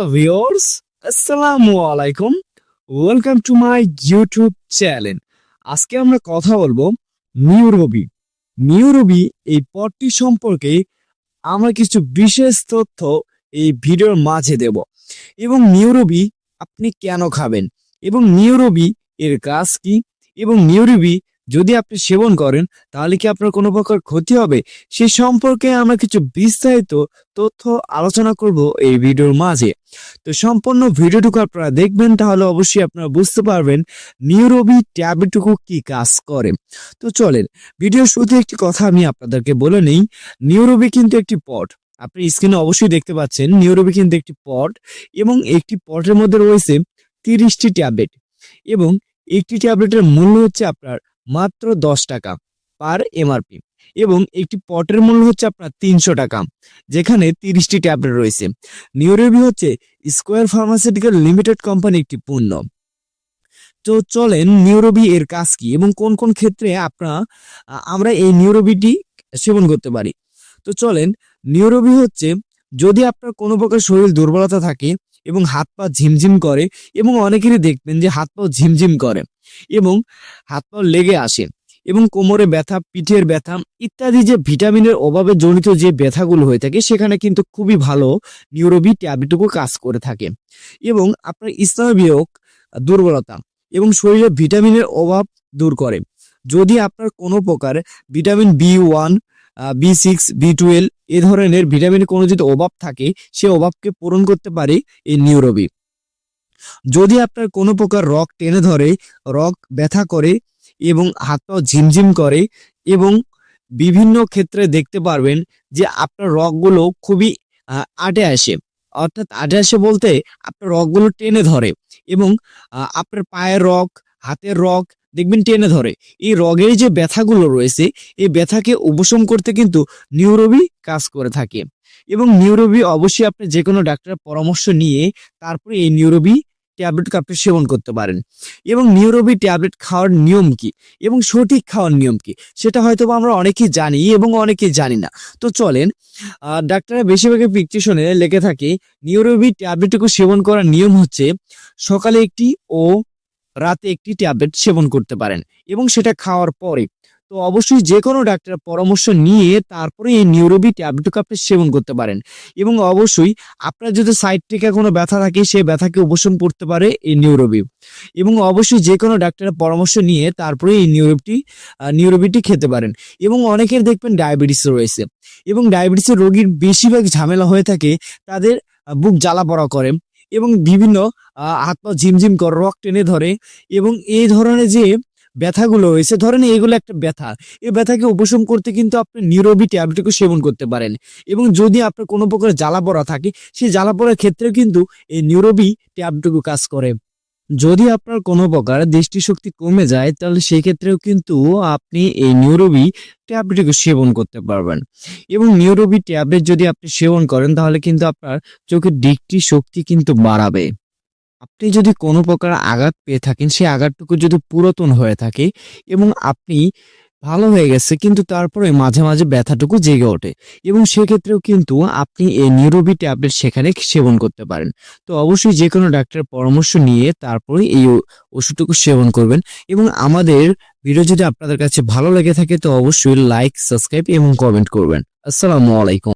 Hello viewers, আসসালামু আলাইকুম। Welcome to my YouTube channel আজকে আমরা কথা বলব নিউরোবি। নিউরোবি এই পদটি সম্পর্কে আমরা কিছু বিশেষ তথ্য এই ভিডিওর মাঝে দেব। এবং নিউরোবি আপনি কেন খাবেন? এবং নিউরোবি এর কাজ কি? এবং নিউরবি যদি আপনি সেবন করেন, তাহলে কি আপনার কোনো প্রকার ক্ষতি হবে? সে সম্পর্কে আমরা কিছু বিস্তারিত তথ্য আলোচনা করব এই ভিডিওর মাঝে। তো সম্পূর্ণ ভিডিওটুকু আপনারা দেখবেন, তাহলে অবশ্যই আপনারা বুঝতে পারবেন নিউরোবি ট্যাবলেটটুকু কি কাজ করে। তো চলেন, ভিডিওর শুরুতে একটি কথা আমি আপনাদেরকে বলে নেই, নিউরোবি কিন্তু একটি পট। আপনি স্ক্রিনে অবশ্যই দেখতে পাচ্ছেন, নিউরোবি কিন্তু একটি পট এবং একটি পটের মধ্যে রয়েছে তিরিশটি ট্যাবলেট এবং একটি ট্যাবলেটের মূল্য হচ্ছে আপনার মাত্র দশ টাকা পার এমআরপি এবং একটি পটের মূল্য হচ্ছে আপনার তিনশো টাকা, যেখানে তিরিশটি ট্যাবলেট রয়েছে। নিউরোবি হচ্ছে স্কোয়ার ফার্মাসিউটিক্যাল লিমিটেড কোম্পানি একটি পণ্য। তো চলেন নিউরোবি এর কাজ কি এবং কোন কোন ক্ষেত্রে আপনার, আমরা এই নিউরোবিটি সেবন করতে পারি। তো চলেন, নিউরোবি হচ্ছে যদি আপনার কোনো প্রকার শরীর দুর্বলতা থাকে এবং হাত পা ঝিমঝিম করে এবং অনেকেরই দেখবেন যে হাত পা ঝিমঝিম করে এবং হাত পা লেগে আসে এবং কোমরে ব্যথা, পিঠের ব্যথা ইত্যাদি যে ভিটামিনের অভাবে জনিত যে ব্যথাগুলো হয়ে থাকে সেখানে কিন্তু খুবই ভালো নিউরোবি ট্যাবলেটুকু কাজ করে থাকে এবং আপনার স্নায়বিক দুর্বলতা এবং শরীরে ভিটামিনের অভাব দূর করে। যদি আপনার কোনো প্রকার vitamin B one B six, B twelve এ ধরনের ভিটামিন কোনো যদি অভাব থাকে, সে অভাবকে পূরণ করতে পারে এই নিউরোবি যদি আপনার কোনো প্রকার রক টেনে ধরে রক ব্যথা করে এবং হাত পা ঝিমঝিম করে এবং বিভিন্ন ক্ষেত্রে দেখতে পারবেন যে আপনার রগগুলো খুবই আটে আসে। অর্থাৎ আটে আসে বলতে আপনার রগগুলো টেনে ধরে এবং আপনার পায়ের রগ, হাতের রগ দেখবেন টেনে ধরে। এই রগের যে ব্যথাগুলো রয়েছে, এই ব্যথাকে উপশম করতে কিন্তু নিউরোবি কাজ করে থাকে। এবং নিউরোবি অবশ্যই আপনি যে কোনো ডাক্তারের পরামর্শ নিয়ে তারপরে এই নিউরোবি ট্যাবলেট আপনি সেবন করতে পারেন। এবং নিউরোবি ট্যাবলেট খাওয়ার নিয়ম কি? এবং সঠিক খাওয়ার নিয়ম কি? সেটা হয়তো আমরা অনেকেই জানি এবং অনেকেই জানি না। তো চলেন ডাক্তাররা বেশিরভাগই প্রেসক্রিপশনে লেগে থাকে, নিউরোবি ট্যাবলেটটুকু সেবন করার নিয়ম হচ্ছে সকালে একটি ও রাতে একটি ট্যাবলেট সেবন করতে পারেন এবং সেটা খাওয়ার পরে। তো অবশ্যই যে কোনো ডাক্তারের পরামর্শ নিয়ে তারপরে এই নিউরোবি ট্যাবলেটটুকু আপনি সেবন করতে পারেন। এবং অবশ্যই আপনার যদি সাইড থেকে কোনো ব্যথা থাকে, সেই ব্যথাকে উপশম করতে পারে এই নিউরোবি। এবং অবশ্যই যে কোনো ডাক্তারের পরামর্শ নিয়ে তারপরে এই নিউরোবিটি নিউরোবিটি খেতে পারেন। এবং অনেকের দেখবেন ডায়াবেটিস রয়েছে। এবং ডায়াবেটিসের রোগীর বেশিরভাগ ঝামেলা হয়ে থাকে, তাদের বুক জ্বালা পড়া করে। এবং বিভিন্ন হাত পা ঝিমঝিম করে, রক টেনে ধরে এবং এই ধরনের যে ব্যথাগুলো হয়েছে ধরেন এগুলো একটা ব্যথা। এই ব্যথাকে উপশম করতে কিন্তু আপনি নিরবি ট্যাবলেটকে সেবন করতে পারেন এবং যদি আপনার কোনো প্রকার জ্বালা পড়া থাকে, সেই জ্বালা পড়ার ক্ষেত্রে কিন্তু এই নিরবি ট্যাবলেটকে কাজ করে। যদি আপনার কোনো প্রকার দৃষ্টিশক্তি কমে যায়, তাহলে সেক্ষেত্রেও কিন্তু আপনি এই নিউরোবি ট্যাবলেটকে সেবন করতে পারবেন। এবং নিউরোবি ট্যাবলেট যদি আপনি সেবন করেন, তাহলে কিন্তু আপনার চোখের দৃষ্টি শক্তি কিন্তু বাড়াবে। আপনি যদি কোনো প্রকার আঘাত পেয়ে থাকেন, সেই আঘাতটুকু যদি পুরাতন হয়ে থাকে এবং আপনি ভালো হয়ে গেছে, কিন্তু তারপরে মাঝে মাঝে ব্যথাটুকু জেগে ওঠে। এবং সেক্ষেত্রেও কিন্তু আপনি এই নিউরোবি ট্যাবলেট সেখানে সেবন করতে পারেন। তো অবশ্যই যে কোনো ডাক্তারের পরামর্শ নিয়ে তারপরে এই ওষুধটুকু সেবন করবেন। এবং আমাদের ভিডিও যদি আপনাদের কাছে ভালো লেগে থাকে, তো অবশ্যই লাইক, সাবস্ক্রাইব এবং কমেন্ট করবেন। আসসালামু আলাইকুম।